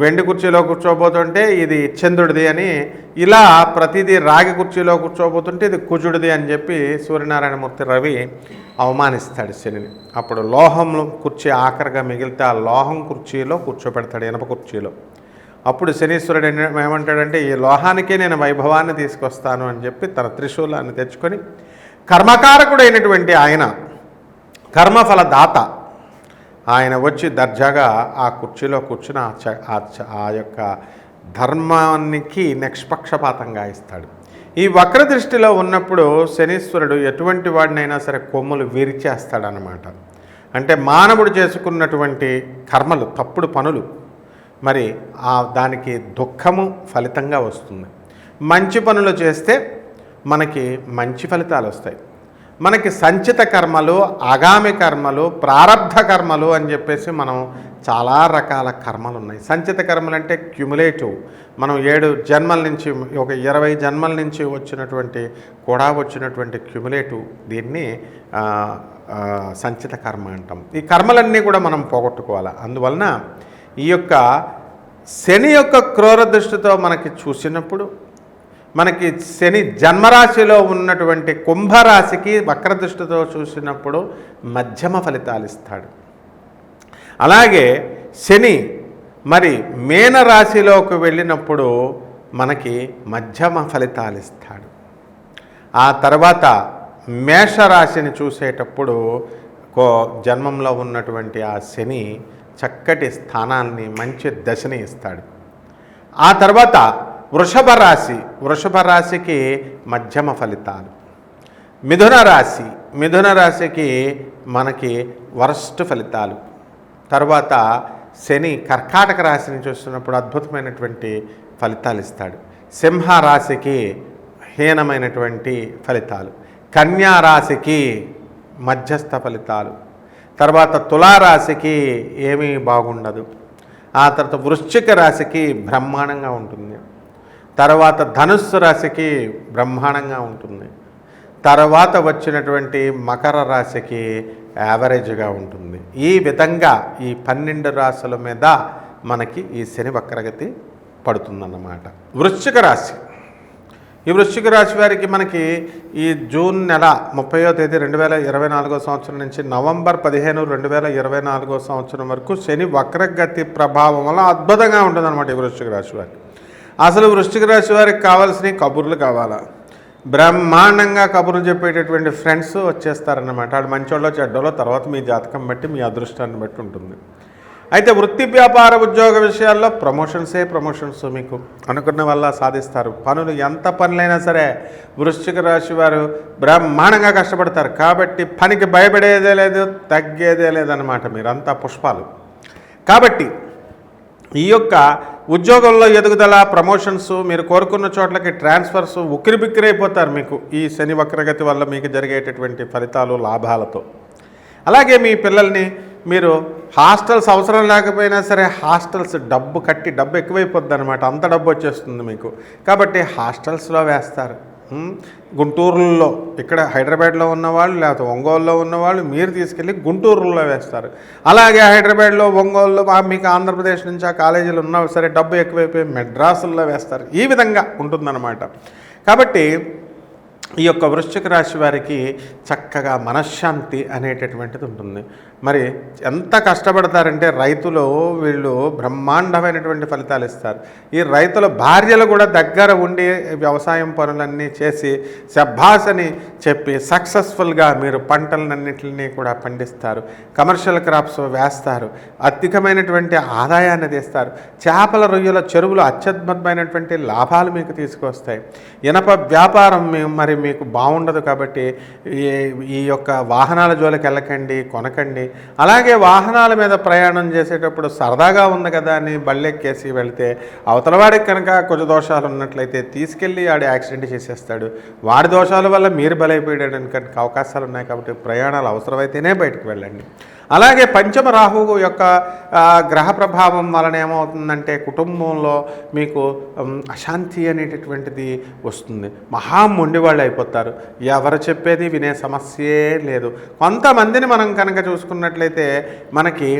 వెండి కుర్చీలో కూర్చోబోతుంటే ఇది చంద్రుడిది అని ఇలా ప్రతిదీ రాగి కుర్చీలో కూర్చోబోతుంటే ఇది కుజుడిది అని చెప్పి సూర్యనారాయణమూర్తి రవి అవమానిస్తాడు శనిని. అప్పుడు లోహం కుర్చీ ఆఖరిగా మిగిలితే ఆ లోహం కుర్చీలో కూర్చోబెడతాడు ఇనప కుర్చీలో. అప్పుడు శనీశ్వరుడు ఏమంటాడంటే ఈ లోహానికే నేను వైభవాన్ని తీసుకొస్తాను అని చెప్పి తన త్రిశూలాన్ని తెచ్చుకొని కర్మకారకుడైనటువంటి ఆయన కర్మఫల దాత ఆయన వచ్చి దర్జాగా ఆ కుర్చీలో కూర్చుని ఆ చ- ఆ యొక్క ధర్మానికి నిష్పక్షపాతంగా ఇస్తాడు. ఈ వక్ర దృష్టిలో ఉన్నప్పుడు శనీశ్వరుడు ఎటువంటి వాడినైనా సరే కొమ్ములు విరిచేస్తాడనమాట అంటే మానవుడు చేసుకున్నటువంటి కర్మలు తప్పుడు పనులు మరి ఆ దానికి దుఃఖము ఫలితంగా వస్తుంది. మంచి పనులు చేస్తే మనకి మంచి ఫలితాలు వస్తాయి. మనకి సంచిత కర్మలు ఆగామి కర్మలు ప్రారబ్ధ కర్మలు అని చెప్పేసి మనం చాలా రకాల కర్మలు ఉన్నాయి. సంచిత కర్మలు అంటే క్యుములేటివ్ మనం ఏడు జన్మల నుంచి ఒక ఇరవై జన్మల నుంచి వచ్చినటువంటి కూడా వచ్చినటువంటి క్యుములేటివ్ దీన్ని సంచిత కర్మ అంటాం. ఈ కర్మలన్నీ కూడా మనం పోగొట్టుకోవాలి? అందువలన ఈ యొక్క శని యొక్క క్రూర దృష్టితో మనకి చూసినప్పుడు మనకి శని జన్మరాశిలో ఉన్నటువంటి కుంభరాశికి వక్రదృష్టితో చూసినప్పుడు మధ్యమ ఫలితాలు ఇస్తాడు. అలాగే శని మరి మేనరాశిలోకి వెళ్ళినప్పుడు మనకి మధ్యమ ఫలితాలు ఇస్తాడు. ఆ తర్వాత మేషరాశిని చూసేటప్పుడు కో జన్మంలో ఉన్నటువంటి ఆ శని చక్కటి స్థానాన్ని మంచి దశని ఇస్తాడు. ఆ తర్వాత వృషభ రాశి వృషభ రాశికి మధ్యమ ఫలితాలు. మిథున రాశి మిథున రాశికి మనకి వరస్ట్ ఫలితాలు. తర్వాత శని కర్కాటక రాశిని చూస్తున్నప్పుడు అద్భుతమైనటువంటి ఫలితాలు ఇస్తాడు. సింహ రాశికి హీనమైనటువంటి ఫలితాలు. కన్యా రాశికి మధ్యస్థ ఫలితాలు. తర్వాత తులారాశికి ఏమీ బాగుండదు. ఆ తర్వాత వృశ్చిక రాశికి బ్రహ్మాండంగా ఉంటుంది. తర్వాత ధనుస్సు రాశికి బ్రహ్మాండంగా ఉంటుంది. తర్వాత వచ్చినటువంటి మకర రాశికి యావరేజ్గా ఉంటుంది. ఈ విధంగా ఈ పన్నెండు రాశుల మీద మనకి ఈ శని వక్రగతి పడుతుందన్నమాట. వృశ్చిక రాశి. ఈ వృశ్చిక రాశి వారికి మనకి ఈ జూన్ నెల ముప్పయో తేదీ రెండు వేల ఇరవై నాలుగో సంవత్సరం నుంచి నవంబర్ పదిహేను రెండు వేల ఇరవై నాలుగో సంవత్సరం వరకు శని వక్రగతి ప్రభావం వల్ల అద్భుతంగా ఉంటుందన్నమాట ఈ వృశ్చిక రాశి వారికి. అసలు వృష్టిక రాశి వారికి కావాల్సిన కబుర్లు కావాలా? బ్రహ్మాండంగా కబుర్లు చెప్పేటటువంటి ఫ్రెండ్స్ వచ్చేస్తారన్నమాట. వాడు మంచోళ్ళో చెడ్డోళ్ళో తర్వాత మీ జాతకం బట్టి మీ అదృష్టాన్ని బట్టి ఉంటుంది. అయితే వృత్తి వ్యాపార ఉద్యోగ విషయాల్లో ప్రమోషన్సే ప్రమోషన్స్ మీకు. అనుకున్న వల్ల సాధిస్తారు. పనులు ఎంత పనులైనా సరే వృశ్చిక రాశి వారు బ్రహ్మాండంగా కష్టపడతారు. కాబట్టి పనికి భయపడేదే లేదు తగ్గేదే లేదన్నమాట మీరంతా పుష్పాలు. కాబట్టి ఈ యొక్క ఉద్యోగంలో ఎదుగుదల ప్రమోషన్స్ మీరు కోరుకున్న చోట్లకి ట్రాన్స్ఫర్స్ ఉక్కిరి అయిపోతారు మీకు ఈ శని వక్రగతి వల్ల మీకు జరిగేటటువంటి ఫలితాలు లాభాలతో. అలాగే మీ పిల్లల్ని మీరు హాస్టల్స్ అవసరం లేకపోయినా సరే హాస్టల్స్ డబ్బు కట్టి డబ్బు ఎక్కువైపోద్ది అనమాట అంత డబ్బు వచ్చేస్తుంది మీకు. కాబట్టి హాస్టల్స్లో వేస్తారు. గుంటూరులో ఇక్కడ హైదరాబాద్లో ఉన్నవాళ్ళు లేకపోతే ఒంగోలులో ఉన్నవాళ్ళు మీరు తీసుకెళ్ళి గుంటూరులో వేస్తారు. అలాగే హైదరాబాద్లో ఒంగోలులో మీకు ఆంధ్రప్రదేశ్ నుంచి ఆ కాలేజీలు ఉన్నా సరే డబ్బు ఎక్కువైపోయి మెడ్రాసుల్లో వేస్తారు. ఈ విధంగా ఉంటుందన్నమాట. కాబట్టి ఈ యొక్క వృశ్చిక రాశి వారికి చక్కగా మనశ్శాంతి అనేటటువంటిది ఉంటుంది. మరి ఎంత కష్టపడతారంటే రైతులు వీళ్ళు బ్రహ్మాండమైనటువంటి ఫలితాలు ఇస్తారు. ఈ రైతుల భార్యలు కూడా దగ్గర ఉండి వ్యవసాయం పనులన్నీ చేసి శభాసని చెప్పి సక్సెస్ఫుల్గా మీరు పంటలన్నింటినీ కూడా పండిస్తారు. కమర్షియల్ క్రాప్స్ వేస్తారు. అధికమైనటువంటి ఆదాయాన్ని తీస్తారు. చేపల రొయ్యల చెరువులు అత్యద్భుతమైనటువంటి లాభాలు మీకు తీసుకొస్తాయి. ఇనప వ్యాపారం మరి మీకు బాగుండదు కాబట్టి ఈ ఈ యొక్క వాహనాల జోలికి వెళ్ళకండి కొనకండి అలాగే వాహనాల మీద ప్రయాణం చేసేటప్పుడు సరదాగా ఉంది కదా అని బళ్ళెక్కేసి వెళ్తే అవతల వాడికి కనుక కొంచెం దోషాలు ఉన్నట్లయితే తీసుకెళ్ళి ఆడి యాక్సిడెంట్ చేసేస్తాడు. వాడి దోషాల వల్ల మీరు బలైపోయాడు కనుక అవకాశాలు ఉన్నాయి కాబట్టి ప్రయాణాలు అవసరమైతేనే బయటకు వెళ్ళండి. అలాగే పంచమ రాహువు యొక్క గ్రహ ప్రభావం వలన ఏమవుతుందంటే కుటుంబంలో మీకు అశాంతి అనేటటువంటిది వస్తుంది. మహా మొండివాళ్ళు అయిపోతారు. ఎవరు చెప్పేది వినే సమస్యే లేదు. కొంతమందిని మనం కనుక చూసుకున్నట్లయితే మనకి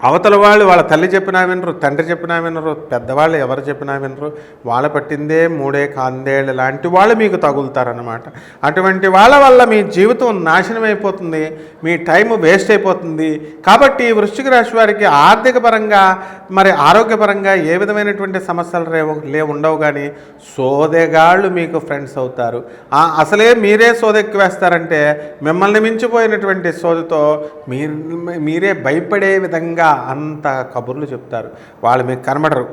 అవతల వాళ్ళు వాళ్ళ తల్లి చెప్పినా వినరు తండ్రి చెప్పినా వినరు పెద్దవాళ్ళు ఎవరు చెప్పినా వినరు. వాళ్ళ పట్టిందే మూడే కాందేళ్ళు లాంటి వాళ్ళు మీకు తగులుతారనమాట అటువంటి వాళ్ళ వల్ల మీ జీవితం నాశనం అయిపోతుంది మీ టైం వేస్ట్ అయిపోతుంది. కాబట్టి వృశ్చిక రాశి వారికి ఆర్థిక పరంగా మరి ఆరోగ్యపరంగా ఏ విధమైనటువంటి సమస్యలు రేవు లేవు ఉండవు కానీ సోదెగాళ్ళు మీకు ఫ్రెండ్స్ అవుతారు. అసలే మీరే సోదెక్కి వేస్తారంటే మిమ్మల్ని మించిపోయినటువంటి సోదతో మీరు మీరే భయపడే విధంగా అంత కబుర్లు చెప్తారు. వాళ్ళు మీకు కనబడరు.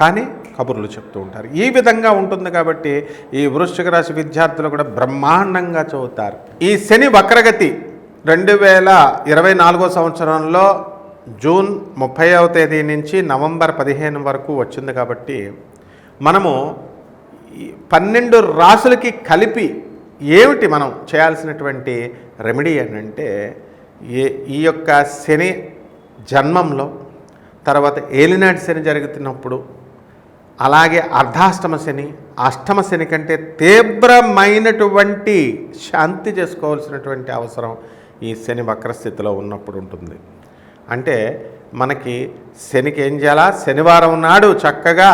కానీ కబుర్లు చెప్తూ ఉంటారు. ఈ విధంగా ఉంటుంది కాబట్టి ఈ వృశ్చిక రాశి విద్యార్థులు కూడా బ్రహ్మాండంగా చదువుతారు. ఈ శని వక్రగతి రెండు వేల ఇరవై నాలుగో సంవత్సరంలో జూన్ ముప్పైవ తేదీ నుంచి నవంబర్ పదిహేను వరకు వచ్చింది కాబట్టి మనము పన్నెండు రాసులకి కలిపి ఏమిటి మనం చేయాల్సినటువంటి రెమెడీ అని అంటే ఏ ఈ యొక్క శని జన్మంలో తర్వాత ఏలినాటి శని జరుగుతున్నప్పుడు అలాగే అర్ధాష్టమ శని అష్టమ శని కంటే తీవ్రమైనటువంటి శాంతి చేసుకోవాల్సినటువంటి అవసరం ఈ శని వక్రస్థితిలో ఉన్నప్పుడు ఉంటుంది. అంటే మనకి శనికి ఏం చేయాలా? శనివారం నాడు చక్కగా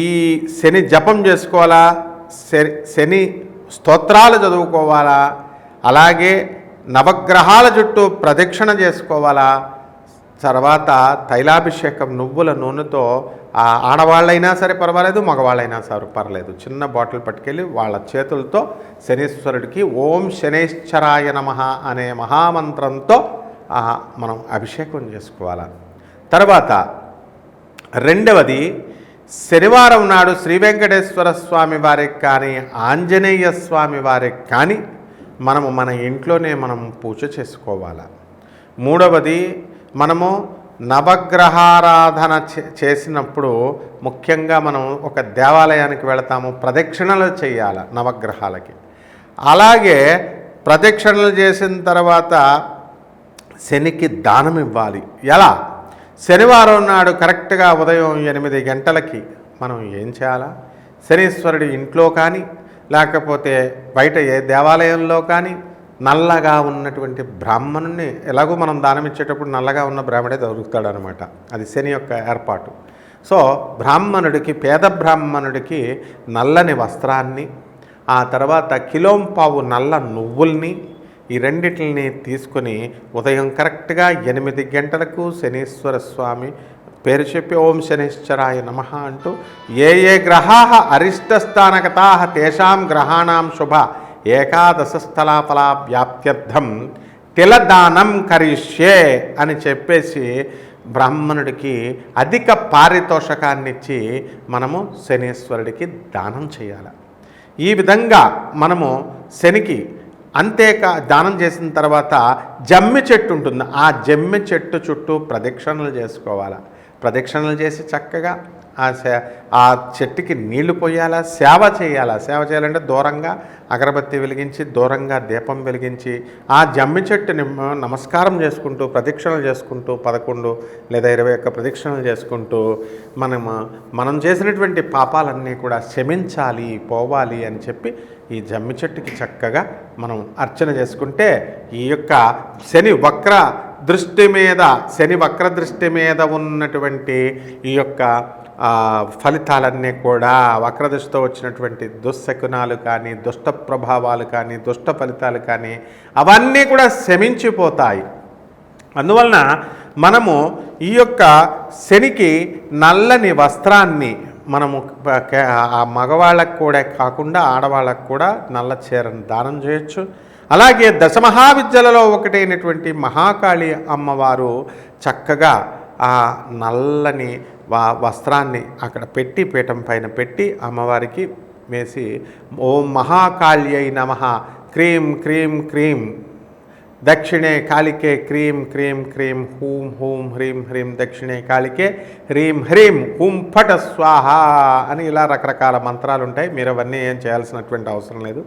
ఈ శని జపం చేసుకోవాలా? శని శని స్తోత్రాలు చదువుకోవాలా? అలాగే నవగ్రహాల చుట్టూ ప్రదక్షిణ చేసుకోవాలా? తర్వాత తైలాభిషేకం నువ్వుల నూనెతో ఆ ఆడవాళ్ళైనా సరే పర్వాలేదు మగవాళ్ళైనా సరే పర్లేదు. చిన్న బాటిల్ పట్టుకెళ్ళి వాళ్ళ చేతులతో శనీశ్వరుడికి ఓం శనేశ్వరాయ నమ అనే మహామంత్రంతో మనం అభిషేకం చేసుకోవాలి. తర్వాత రెండవది శనివారం నాడు శ్రీ వెంకటేశ్వర స్వామి వారికి కానీ ఆంజనేయ స్వామి వారికి కానీ మనము మన ఇంట్లోనే మనం పూజ చేసుకోవాలి? మూడవది మనము నవగ్రహారాధన చే- చేసినప్పుడు ముఖ్యంగా మనం ఒక దేవాలయానికి వెళతాము ప్రదక్షిణలు చేయాలి నవగ్రహాలకి? అలాగే ప్రదక్షిణలు చేసిన తర్వాత శనికి దానం ఇవ్వాలి. ఎలా? శనివారం నాడు కరెక్ట్గా ఉదయం ఎనిమిది గంటలకి మనం ఏం చేయాలా? శనీశ్వరుడి ఇంట్లో కానీ లేకపోతే బయట ఏ దేవాలయంలో కానీ నల్లగా ఉన్నటువంటి బ్రాహ్మణుని ఎలాగో మనం దానం ఇచ్చేటప్పుడు నల్లగా ఉన్న బ్రాహ్మడే దొరుకుతాడనమాట. అది శని యొక్క ఏర్పాటు. సో బ్రాహ్మణుడికి పేద బ్రాహ్మణుడికి నల్లని వస్త్రాన్ని ఆ తర్వాత కిలోంపావు నల్ల నువ్వుల్ని ఈ రెండిటిని తీసుకొని ఉదయం కరెక్ట్గా ఎనిమిది గంటలకు శనీశ్వర స్వామి పేరు చెప్పి ఓం శనిశ్చరాయ నమ అంటూ ఏ ఏ గ్రహా అరిష్టస్థానగతా తేషాం గ్రహాణం శుభ ఏకాదశ స్థలాఫలా వ్యాప్త్యర్థం తిలదానం కరిష్యే అని చెప్పేసి బ్రాహ్మణుడికి అధిక పారితోషకాన్నిచ్చి మనము శనీశ్వరుడికి దానం చేయాలి. ఈ విధంగా మనము శనికి అంతేకా దానం చేసిన తర్వాత జమ్మి చెట్టు ఉంటుంది. ఆ జమ్మి చెట్టు చుట్టూ ప్రదక్షిణలు చేసుకోవాలి. ప్రదక్షిణలు చేసి చక్కగా ఆ సే ఆ చెట్టుకి నీళ్ళు పోయాలా సేవ చేయాలా? సేవ చేయాలంటే దూరంగా అగరబత్తి వెలిగించి దూరంగా దీపం వెలిగించి ఆ జమ్మి చెట్టుని నమస్కారం చేసుకుంటూ ప్రదక్షిణలు చేసుకుంటూ పదకొండు లేదా ఇరవై ఒక్క ప్రదక్షిణలు చేసుకుంటూ మనం మనం చేసినటువంటి పాపాలన్నీ కూడా క్షమించాలి పోవాలి అని చెప్పి ఈ జమ్మి చెట్టుకి చక్కగా మనం అర్చన చేసుకుంటే ఈ యొక్క శని వక్ర దృష్టి మీద శని వక్ర దృష్టి మీద ఉన్నటువంటి ఈ యొక్క ఫలితాలన్నీ కూడా వక్రదృష్టితో వచ్చినటువంటి దుశ్శకునాలు కానీ దుష్ట ప్రభావాలు కానీ దుష్ట ఫలితాలు కానీ అవన్నీ కూడా శమించిపోతాయి. అందువలన మనము ఈ యొక్క శనికి నల్లని వస్త్రాన్ని మనము ఆ మగవాళ్ళకు కూడా కాకుండా ఆడవాళ్ళకు కూడా నల్ల చీరను దానం చేయొచ్చు. అలాగే దశమహావిద్యలలో ఒకటైనటువంటి మహాకాళి అమ్మవారు చక్కగా ఆ నల్లని వా వస్త్రాన్ని అక్కడ పెట్టి పీఠం పైన పెట్టి అమ్మవారికి వేసి ఓం మహాకాళ్యై నమ క్రీం క్రీం క్రీం దక్షిణే కాళికే క్రీం క్రీం క్రీం హూం హూం హ్రీం హ్రీం దక్షిణే కాళికే హ్రీం హ్రీం హూం ఫట స్వాహ అని ఇలా రకరకాల మంత్రాలు ఉంటాయి మీరు అవన్నీ ఏం చేయాల్సినటువంటి అవసరం లేదు.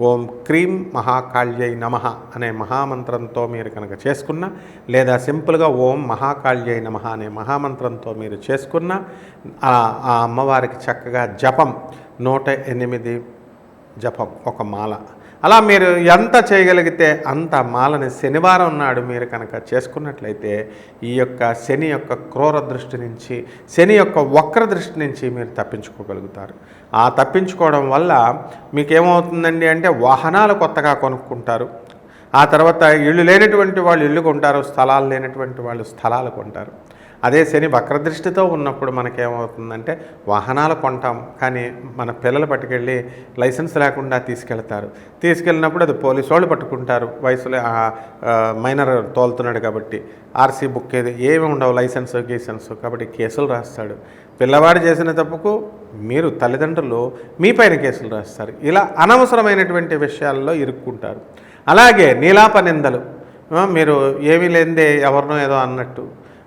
ఓం క్రీం మహాకాళ్యై నమ అనే మహామంత్రంతో మీరు కనుక చేసుకున్న లేదా సింపుల్గా ఓం మహాకాళ్యై నమ అనే మహామంత్రంతో మీరు చేసుకున్న ఆ ఆ అమ్మవారికి చక్కగా జపం నూట ఎనిమిది జపం ఒక మాల. అలా మీరు ఎంత చేయగలిగితే అంత మాలని శనివారం నాడు మీరు కనుక చేసుకున్నట్లయితే ఈ యొక్క శని యొక్క క్రూర దృష్టి నుంచి శని యొక్క వక్ర దృష్టి నుంచి మీరు తప్పించుకోగలుగుతారు. ఆ తప్పించుకోవడం వల్ల మీకు ఏమవుతుందండి అంటే వాహనాలు కొత్తగా కొనుక్కుంటారు. ఆ తర్వాత ఇల్లు లేనటువంటి వాళ్ళు ఇల్లు కొంటారు స్థలాలు లేనటువంటి వాళ్ళు స్థలాలు కొంటారు. అదే శని వక్రదృష్టితో ఉన్నప్పుడు మనకేమవుతుందంటే వాహనాలు కొంటాం కానీ మన పిల్లలు పట్టుకెళ్ళి లైసెన్స్ లేకుండా తీసుకెళ్తారు. తీసుకెళ్ళినప్పుడు అది పోలీసు వాళ్ళు పట్టుకుంటారు. వయసులో మైనర్ తోలుతున్నాడు కాబట్టి ఆర్సీ బుక్ ఏది ఏమి ఉండవు లైసెన్స్ గీసెన్స్. కాబట్టి కేసులు రాస్తాడు. పిల్లవాడు చేసిన తప్పుకు మీరు తల్లిదండ్రులు మీపైన కేసులు రాస్తారు. ఇలా అనవసరమైనటువంటి విషయాల్లో ఇరుక్కుంటారు. అలాగే నీలాప నిందలు. మీరు ఏమీ లేనిదే ఎవరినో ఏదో అన్నట్టు.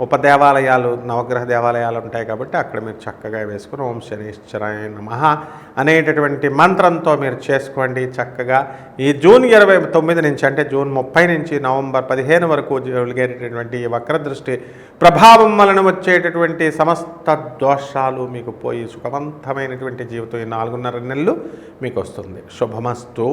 ఉపదేవాలయాలు నవగ్రహ దేవాలయాలు ఉంటాయి కాబట్టి అక్కడ మీరు చక్కగా వేసుకుని ఓం శనీశ్వరాయ నమ అనేటటువంటి మంత్రంతో మీరు చేసుకోండి చక్కగా. ఈ జూన్ ఇరవై తొమ్మిది నుంచి అంటే జూన్ ముప్పై నుంచి నవంబర్ పదిహేను వరకు జరిగేటటువంటి ఈ వక్రదృష్టి ప్రభావం వలన వచ్చేటటువంటి సమస్త దోషాలు మీకు పోయి సుఖవంతమైనటువంటి జీవితం ఈ నాలుగున్నర నెలలు మీకు వస్తుంది. శుభమస్తు.